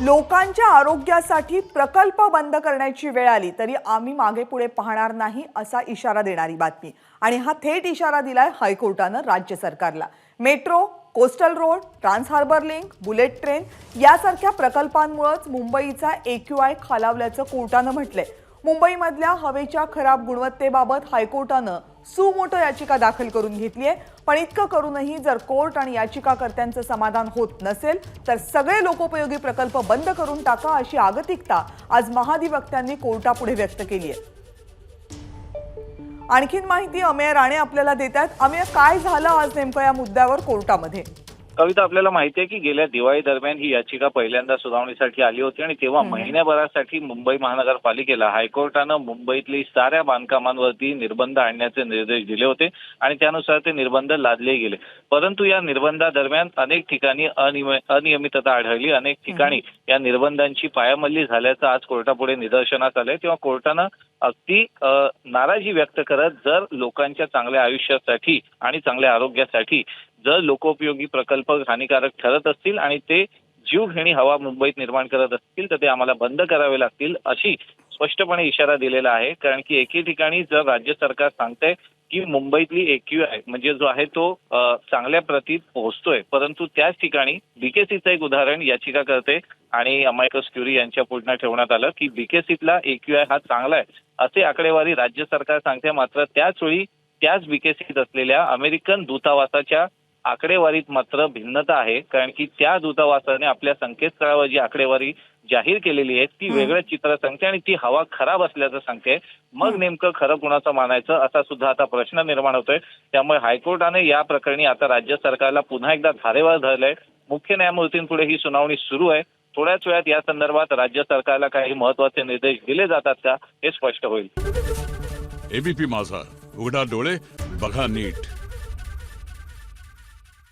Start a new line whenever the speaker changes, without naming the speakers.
लोकांच्या आरोग्यासाठी प्रकल्प बंद करण्याची वेळ आली तरी आम्ही मागे पुढे पाहणार नाही असा इशारा देणारी बातमी. आणि हा थेट इशारा दिलाय हायकोर्टानं राज्य सरकारला. Metro coastal road trans harbour link bullet train यासारख्या प्रकल्पांमुळेच मुंबईचा एक्यूआय खालावल्याचं कोर्टानं म्हटलंय. मुंबईमधल्या हवेच्या खराब गुणवत्तेबाबत हायकोर्टानं सुमोटो याचिका दाखल करून घेतली आहे. पण इतकं करूनही जर कोर्ट आणि याचिकाकर्त्यांचं समाधान होत नसेल तर सगळे लोकोपयोगी प्रकल्प बंद करून टाका अशी आगतिकता आज महाधिवक्त्यांनी कोर्टापुढे व्यक्त केली आहे. आणखीन माहिती अमेय राणे आपल्याला देतात अमेय काय झालं आज नेमकं या मुद्द्यावर कोर्टामध्ये?
कविता आपल्याला माहिती आहे की गेल्या दिवाळी दरम्यान ही याचिका पहिल्यांदा सुनावणीसाठी आली होती आणि तेव्हा महिन्याभरासाठी मुंबई महानगरपालिकेला हायकोर्टानं मुंबईतली साऱ्या बांधकामांवरती निर्बंध आणण्याचे निर्देश दिले होते आणि त्यानुसार ते निर्बंध लादले गेले. परंतु या निर्बंधादरम्यान अनेक ठिकाणी अनियम- अनियमितता आढळली. अनेक ठिकाणी या निर्बंधांची पायामल्ली झाल्याचं आज कोर्टापुढे निदर्शनास आलंय. तेव्हा कोर्टानं अगदी नाराजी व्यक्त करत जर लोकांच्या चांगल्या आयुष्यासाठी आणि चांगल्या आरोग्यासाठी जर लोकोपयोगी प्रकल्प हानिकारक ठरत असतील आणि ते जीवघेणी हवा मुंबईत निर्माण करत असतील तर ते आम्हाला बंद करावे लागतील अशी स्पष्टपणे इशारा दिलेला आहे. कारण की एके ठिकाणी जर राज्य सरकार सांगतंय की मुंबईतली एक्यूआय म्हणजे जो आहे तो चांगल्या प्रतीत पोहोचतोय परंतु त्याच ठिकाणी बीकेसीचं एक उदाहरण याचिका करते आणि अमायकस क्युरी यांच्या पुढे ठेवण्यात आलं की बीकेसीतला एक्यूआय हा चांगला आहे असे आकडेवारी राज्य सरकार सांगते. मात्र त्याच वेळी त्याच बीकेसीत असलेल्या अमेरिकन दूतावासाच्या आकडेवारीत मात्र भिन्नता आहे. कारण की त्या दूतावासाने आपल्या संकेतस्थळावर जी आकडेवारी जाहीर केलेली आहे ती वेगळं चित्र सांगते आणि ती हवा खराब असल्याचं सांगते. मग नेमकं खरं कुणाचं मानायचं असा सुद्धा आता प्रश्न निर्माण होतोय. त्यामुळे हायकोर्टाने या प्रकरणी आता राज्य सरकारला पुन्हा एकदा धारेवर धरलंय. मुख्य न्यायमूर्तींपुढे ही सुनावणी सुरू आहे. थोड्याच वेळात या संदर्भात राज्य सरकारला काही महत्त्वाचे निर्देश दिले जातात का हे स्पष्ट होईल.
एबीपी माझा उघडा डोळे बघा नीट.